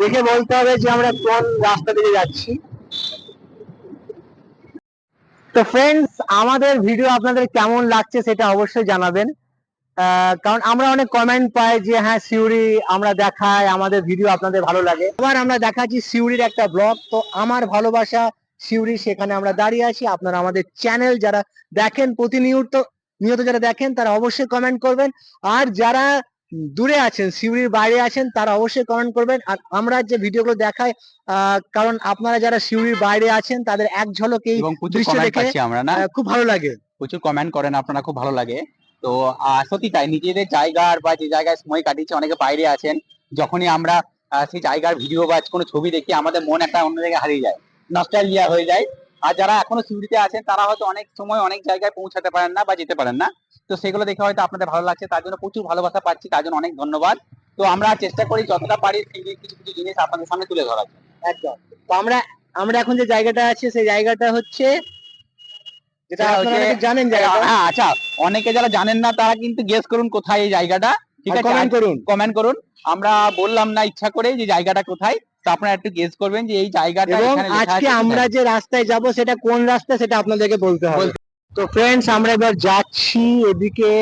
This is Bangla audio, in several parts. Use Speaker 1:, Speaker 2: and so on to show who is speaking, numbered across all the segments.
Speaker 1: দেখে বলতে হবে যে আমরা কোন রাস্তা দিয়ে যাচ্ছি। তো ফ্রেন্ডস আমাদের ভিডিও আপনাদের কেমন লাগছে সেটা অবশ্যই জানাবেন। কারণ আমরা অনেক কমেন্ট পাই যে হ্যাঁ সিউড়ি আমরা দেখাই, আমাদের ভিডিও আপনাদের ভালো লাগে। আবার আমরা দেখাচ্ছি সিউড়ির একটা ব্লগ তো আমার ভালোবাসা সিউড়ি, সেখানে আমরা দাঁড়িয়ে আছি। আপনারা আমাদের চ্যানেল যারা দেখেন, প্রতিনিয়ত, নিয়ত যারা দেখেন, তারা অবশ্যই কমেন্ট করবেন। আর যারা দূরে আছেন সিউড়ির বাইরে আছেন তারা অবশ্যই কমেন্ট করবেন। আর আমরা যে ভিডিওগুলো দেখাই আহ, কারণ আপনারা যারা সিউড়ির বাইরে আছেন তাদের এক ঝলকেই দৃশ্য দেখে
Speaker 2: আমরা না?
Speaker 1: খুব ভালো লাগে।
Speaker 2: প্রচুর কমেন্ট করেন আপনারা খুব ভালো লাগে। তো সত্যি তাই নিজেদের জায়গার বা যে জায়গায় সময় কাটিয়েছে অনেকে বাইরে আছেন যখনই আমরা সেই জায়গার ভিডিও বা কোনো ছবি দেখি আমাদের মন একটা অন্য জায়গায় হারিয়ে যায় নস্টালজিয়া হয়ে যায়। আর যারা এখনও সিউড়িতে আছেন তারা হয়তো অনেক সময় অনেক জায়গায় পৌঁছাতে পারেন না বা যেতে পারেন না। তো সেগুলো দেখে হয়তো আপনাদের ভালো লাগছে তার জন্য প্রচুর ভালোবাসা পাচ্ছি তার জন্য অনেক ধন্যবাদ। তো আমরা চেষ্টা করি যতটা পারি সিউড়ির কিছু কিছু জিনিস আপনাদের সামনে তুলে ধরার।
Speaker 1: একদম। তো আমরা আমরা এখন যে জায়গাটা আছে সেই জায়গাটা হচ্ছে যেটা আপনারা
Speaker 2: হচ্ছে-
Speaker 1: জানেন জায়গাটা।
Speaker 2: হ্যাঁ আচ্ছা অনেকে যারা জানেন না তারা কিন্তু গেস করুন কোথায় এই জায়গাটা। ঠিক আছে
Speaker 1: কমেন্ট করুন।
Speaker 2: কমেন্ট করুন। আমরা বললাম না ইচ্ছা করে যে জায়গাটা কোথায় তো আপনারা একটু গেস করবেন যে এই জায়গাটা এখানে লেখা
Speaker 1: আজকে আমরা যে রাস্তায় যাব সেটা কোন রাস্তা সেটা আপনাদেরকে বলতে হবে। তো ফ্রেন্ডস আমরা এবার যাচ্ছি এদিকে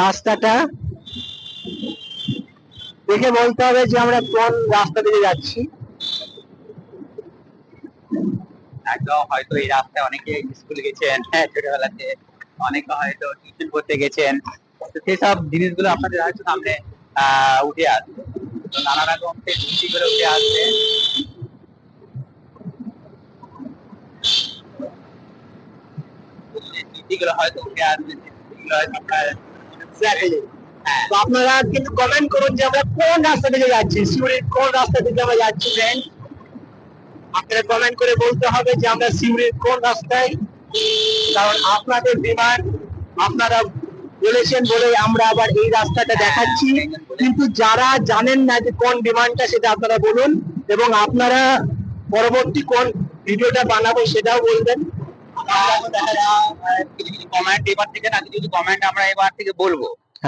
Speaker 1: রাস্তাটা। দেখে বলতে হবে যে আমরা কোন রাস্তা দিয়ে যাচ্ছি।
Speaker 2: একদম হয়তো এই রাস্তায় অনেকে স্কুল গেছেন হ্যাঁ ছোটবেলাতে অনেকে হয়তো টিউশন করতে গেছেন। সেসব জিনিসগুলো আপনাদের হয়তো সামনে উঠে আসবে। নানা রকম স্মৃতি করে উঠে আসবে। তো হয়তো উঠে আসবে সেই হয়তো আপনার
Speaker 1: তো আপনারা কিন্তু কমেন্ট করুন যে আমরা কোন রাস্তা থেকে যাচ্ছি। সিউড়ির কোন রাস্তা থেকে আমরা যাচ্ছি ফ্রেন্ড আপনারা কমেন্ট করে বলতে হবে যে আমরা সিউড়ির কোন রাস্তায়? কারণ আপনাদের বিমান আপনারা বলেছেন বলে আমরা আবার এই রাস্তাটা দেখাচ্ছি। কিন্তু যারা জানেন না যে কোন ডিমান্ডটা সেটা আপনারা বলুন এবং আপনারা পরবর্তী কোন ভিডিওটা বানাবো সেটাও বলবেন।
Speaker 2: কিছু কিছু কমেন্ট এবার থেকে না কিছু কিছু কমেন্ট আমরা এবার থেকে বলব।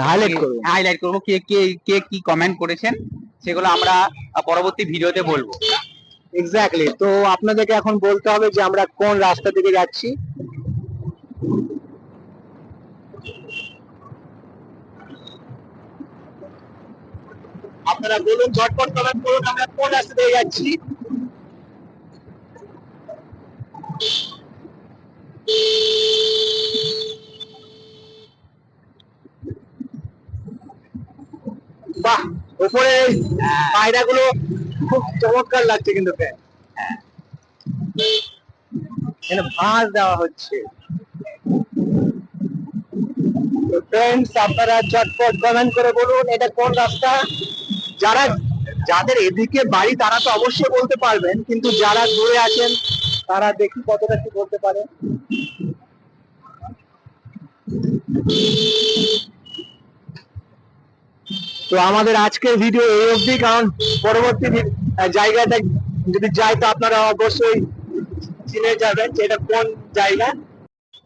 Speaker 1: হাইলাইট করুন।
Speaker 2: হাইলাইট করব কে কে কে কি কমেন্ট করেছেন সেগুলো আমরা পরবর্তী ভিডিওতে বলব।
Speaker 1: এক্স্যাক্টলি তো আপনাদেরকে এখন বলতে হবে যে আমরা কোন রাস্তা দিকে যাচ্ছি। আপনারা বলুন, ঝটপট কমেন্ট করুন, আমরা কোন রাস্তা দিয়ে যাচ্ছি? বাহ, উপরে পায়রাগুলো খুব চমৎকার লাগছে কিন্তু ভাঁজ দেওয়া হচ্ছে। আপনারা চটপট কমেন্ট করে বলুন, এটা কোন রাস্তা? যারা যাদের এদিকে বাড়ি তারা তো অবশ্যই বলতে পারবেন, কিন্তু যারা দূরে আছেন, তারা দেখি কতটা কি বলতে পারে। তো আমাদের আজকের ভিডিও এই অবধি, কারণ পরবর্তী জায়গাটা যদি যাই তো আপনারা অবশ্যই চিনে যাবেন যে এটা কোন জায়গা।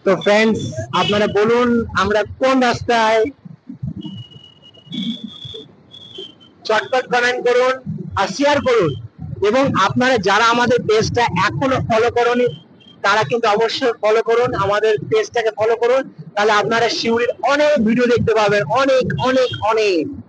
Speaker 1: তো ফ্রেন্ডস আপনারা বলুন, আমরা কোন রাস্তায় চটপট কমেন্ট করুন আর শেয়ার করুন। এবং আপনারা যারা আমাদের পেজটা এখনও ফলো করেনি, তারা কিন্তু অবশ্যই ফলো করুন, আমাদের পেজটাকে ফলো করুন। তাহলে আপনারা শিউরির অনেক ভিডিও দেখতে পাবেন। অনেক অনেক অনেক।